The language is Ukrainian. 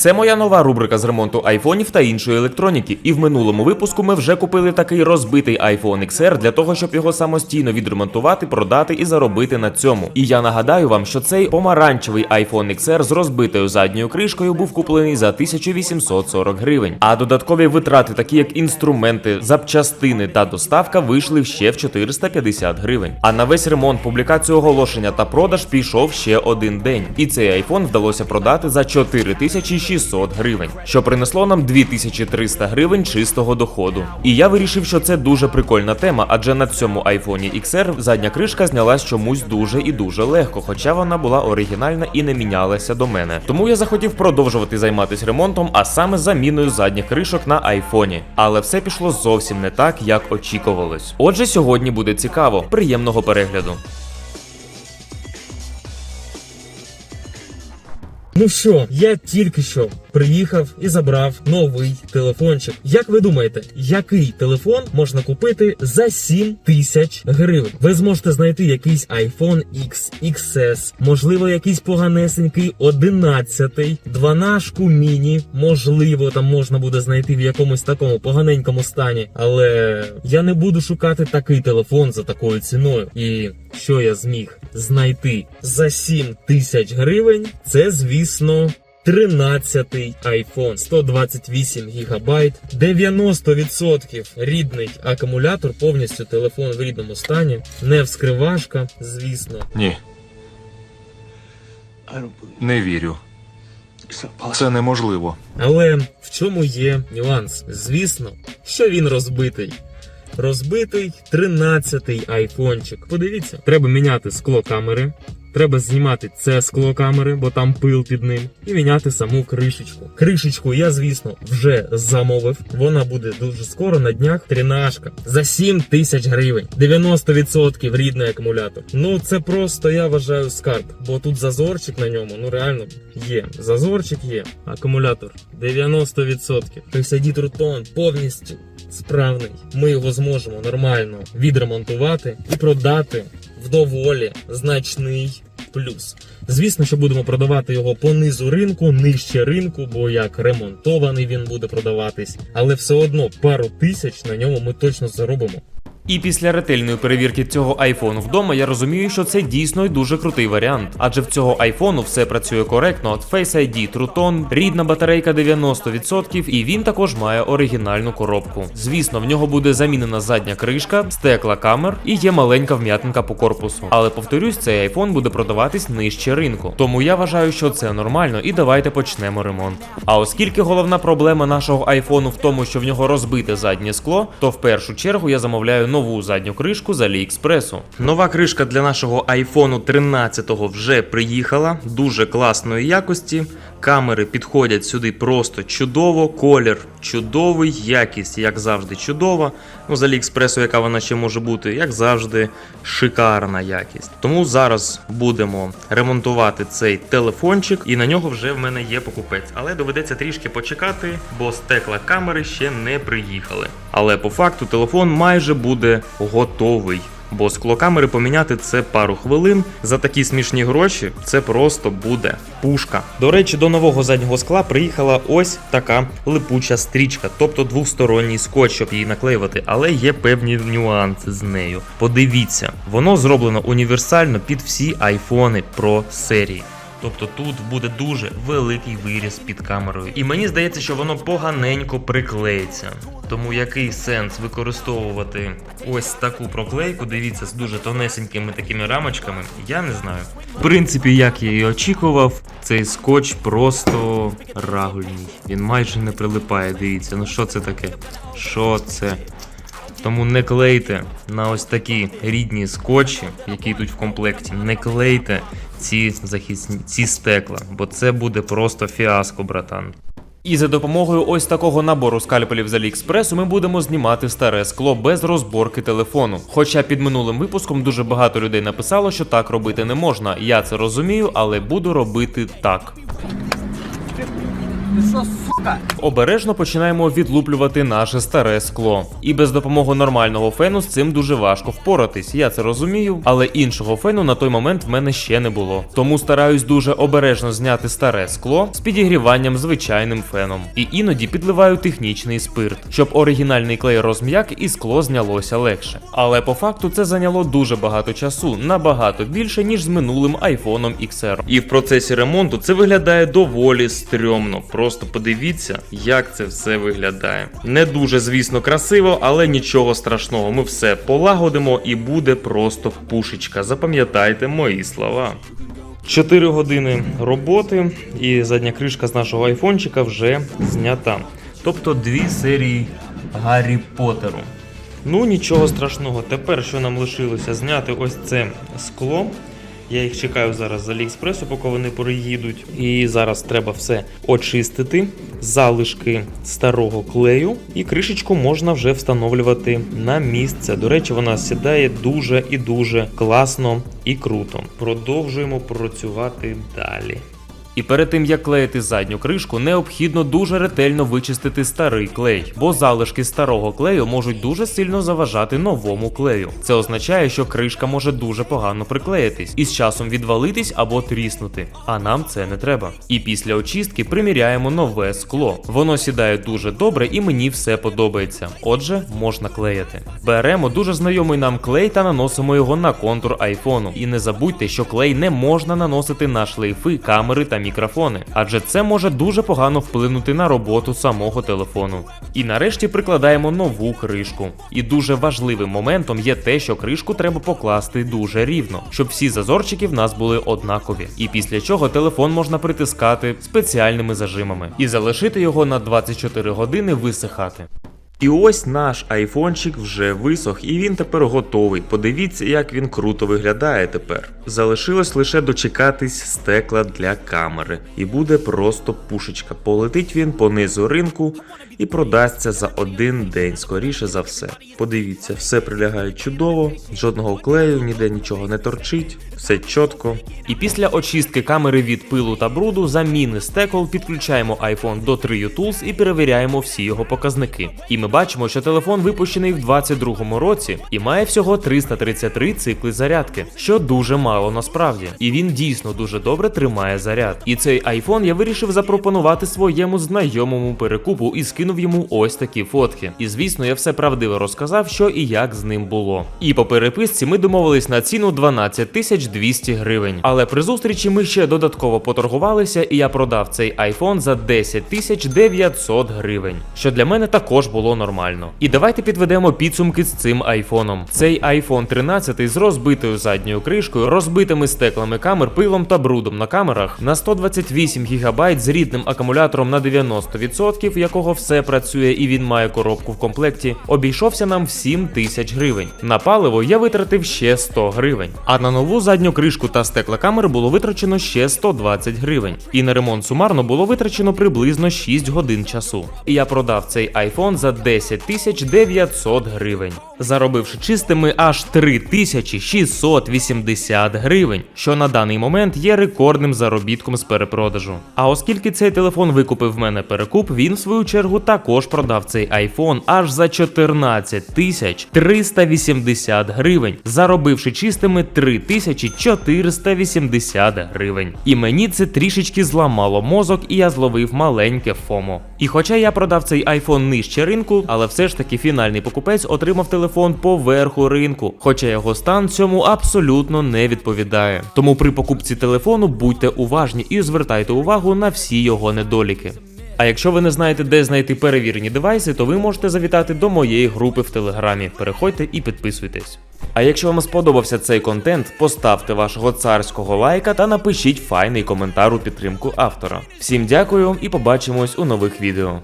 Це моя нова рубрика з ремонту айфонів та іншої електроніки. І в минулому випуску ми вже купили такий розбитий iPhone XR для того, щоб його самостійно відремонтувати, продати і заробити на цьому. І я нагадаю вам, що цей помаранчевий iPhone XR з розбитою задньою кришкою був куплений за 1840 гривень. А додаткові витрати, такі як інструменти, запчастини та доставка, вийшли ще в 450 гривень. А на весь ремонт, публікацію оголошення та продаж пішов ще один день. І цей iPhone вдалося продати за 4600 гривень, що принесло нам 2300 гривень чистого доходу. І я вирішив, що це дуже прикольна тема, адже на цьому iPhone XR задня кришка знялась чомусь дуже і дуже легко, хоча вона була оригінальна і не мінялася до мене. Тому я захотів продовжувати займатися ремонтом, а саме заміною задніх кришок на айфоні. Але все пішло зовсім не так, як очікувалось. Отже, сьогодні буде цікаво. Приємного перегляду. Ну що, я тільки що приїхав і забрав новий телефончик. Як ви думаєте, який телефон можна купити за 7 тисяч гривень? Ви зможете знайти якийсь iPhone X, XS, можливо, якийсь поганесенький 11, 12 міні, можливо, там можна буде знайти в якомусь такому поганенькому стані. Але я не буду шукати такий телефон за такою ціною. І що я зміг знайти за 7 тисяч гривень, це звісно. 13-й iPhone, 128 гігабайт, 90% рідний акумулятор, повністю телефон в рідному стані, не вскривашка, звісно. Ні, не вірю. Це неможливо. Але в чому є нюанс? Звісно, що він розбитий. Розбитий 13-й айфончик. Подивіться, треба міняти скло камери. Треба знімати це скло камери, бо там пил під ним, і міняти саму кришечку. Кришечку я, звісно, вже замовив. Вона буде дуже скоро на днях. Тринашка за 7 тисяч гривень. 90% рідний акумулятор. Ну це просто я вважаю скарб, бо тут зазорчик на ньому. Ну реально є. Зазорчик є. Акумулятор 90%. Присадіть рутон повністю справний. Ми його зможемо нормально відремонтувати і продати в доволі значний плюс. Звісно, що будемо продавати його по низу ринку, нижче ринку, бо як ремонтований він буде продаватись, але все одно пару тисяч на ньому ми точно заробимо. І після ретельної перевірки цього айфону вдома я розумію, що це дійсно й дуже крутий варіант. Адже в цього айфону все працює коректно. Face ID, Truton, рідна батарейка 90%, і він також має оригінальну коробку. Звісно, в нього буде замінена задня кришка, стекла камер і є маленька вм'ятинка по корпусу. Але повторюсь, цей айфон буде продаватись нижче ринку. Тому я вважаю, що це нормально, і давайте почнемо ремонт. А оскільки головна проблема нашого айфону в тому, що в нього розбите заднє скло, то в першу чергу я замовляю нову задню кришку з Аліекспресу. Нова кришка для нашого iPhone 13 вже приїхала, дуже класної якості. Камери підходять сюди просто чудово, колір чудовий, якість, як завжди, чудова. Ну, з Аліекспресу, яка вона ще може бути, як завжди, шикарна якість. Тому зараз будемо ремонтувати цей телефончик, і на нього вже в мене є покупець. Але доведеться трішки почекати, бо стекла камери ще не приїхали. Але по факту телефон майже буде готовий. Бо склокамери поміняти це пару хвилин. За такі смішні гроші це просто буде пушка. До речі, до нового заднього скла приїхала ось така липуча стрічка, тобто двосторонній скотч, щоб її наклеювати, але є певні нюанси з нею. Подивіться, воно зроблено універсально під всі айфони Pro серії. Тобто тут буде дуже великий виріз під камерою. І мені здається, що воно поганенько приклеїться. Тому який сенс використовувати ось таку проклейку, дивіться, з дуже тонесенькими такими рамочками, я не знаю. В принципі, як я і очікував, цей скотч просто рагульний. Він майже не прилипає, дивіться. Ну що це таке? Що це? Тому не клейте на ось такі рідні скотчі, які йдуть в комплекті. Не клейте ці захисні ці стекла, бо це буде просто фіаско, братан. І за допомогою ось такого набору скальпелів з Аліекспресу ми будемо знімати старе скло без розборки телефону. Хоча під минулим випуском дуже багато людей написало, що так робити не можна. Я це розумію, але буду робити так. Ти що, сука? Обережно починаємо відлуплювати наше старе скло. І без допомоги нормального фену з цим дуже важко впоратись. Я це розумію, але іншого фену на той момент в мене ще не було. Тому стараюсь дуже обережно зняти старе скло з підігріванням звичайним феном. І іноді підливаю технічний спирт, щоб оригінальний клей розм'як і скло знялося легше. Але по факту це зайняло дуже багато часу, набагато більше ніж з минулим айфоном XR. І в процесі ремонту це виглядає доволі стрьомно. Просто подивіться, як це все виглядає. Не дуже, звісно, красиво, але нічого страшного. Ми все полагодимо і буде просто пушечка. Запам'ятайте мої слова. 4 години роботи, і задня кришка з нашого айфончика вже знята. Тобто дві серії Гаррі Поттеру. Ну нічого страшного. Тепер що нам лишилося зняти ось це скло. Я їх чекаю зараз з Аліекспресу, поки вони приїдуть. І зараз треба все очистити, залишки старого клею, і кришечку можна вже встановлювати на місце. До речі, вона сідає дуже і дуже класно і круто. Продовжуємо працювати далі. І перед тим як клеїти задню кришку, необхідно дуже ретельно вичистити старий клей, бо залишки старого клею можуть дуже сильно заважати новому клею. Це означає, що кришка може дуже погано приклеїтись і з часом відвалитись або тріснути. А нам це не треба. І після очистки приміряємо нове скло. Воно сідає дуже добре і мені все подобається. Отже, можна клеїти. Беремо дуже знайомий нам клей та наносимо його на контур айфону. І не забудьте, що клей не можна наносити на шлейфи, камери та мікрофони, адже це може дуже погано вплинути на роботу самого телефону. І нарешті прикладаємо нову кришку. І дуже важливим моментом є те, що кришку треба покласти дуже рівно, щоб всі зазорчики в нас були однакові. І після чого телефон можна притискати спеціальними зажимами і залишити його на 24 години висихати. І ось наш айфончик вже висох, і він тепер готовий. Подивіться, як він круто виглядає тепер. Залишилось лише дочекатись стекла для камери, і буде просто пушечка. Полетить він по низу ринку і продасться за один день, скоріше за все. Подивіться, все прилягає чудово, жодного клею, ніде нічого не торчить, все чітко. І після очистки камери від пилу та бруду, заміни стекол, підключаємо iPhone до Trio Tools і перевіряємо всі його показники. І ми бачимо, що телефон випущений в 22-му році і має всього 333 цикли зарядки, що дуже мало насправді. І він дійсно дуже добре тримає заряд. І цей iPhone я вирішив запропонувати своєму знайомому перекупу і скинув йому ось такі фотки. І звісно, я все правдиво розказав, що і як з ним було. І по переписці ми домовились на ціну 12 тисяч 200 гривень. Але при зустрічі ми ще додатково поторгувалися, і я продав цей iPhone за 10 тисяч 900 гривень, що для мене також було нормально. І давайте підведемо підсумки з цим айфоном. Цей iPhone 13 з розбитою задньою кришкою, розбитими стеклами камер, пилом та брудом на камерах, на 128 ГБ з рідним акумулятором на 90%, в якого все працює і він має коробку в комплекті, обійшовся нам в 7 тисяч гривень. На паливо я витратив ще 100 гривень. А на нову задню кришку та стекла камери було витрачено ще 120 гривень. І на ремонт сумарно було витрачено приблизно 6 годин часу. І я продав цей iPhone за 10 тисяч 900 гривень, заробивши чистими аж 3680 гривень, що на даний момент є рекордним заробітком з перепродажу. А оскільки цей телефон викупив в мене перекуп, він в свою чергу також продав цей iPhone аж за 14 тисяч 380 гривень, заробивши чистими 3480 гривень. І мені це трішечки зламало мозок, і я зловив маленьке ФОМО. І хоча я продав цей iPhone нижче але все ж таки фінальний покупець отримав телефон поверху ринку, хоча його стан цьому абсолютно не відповідає. Тому при покупці телефону будьте уважні і звертайте увагу на всі його недоліки. А якщо ви не знаєте, де знайти перевірені девайси, то ви можете завітати до моєї групи в Телеграмі. Переходьте і підписуйтесь. А якщо вам сподобався цей контент, поставте вашого царського лайка та напишіть файний коментар у підтримку автора. Всім дякую і побачимось у нових відео.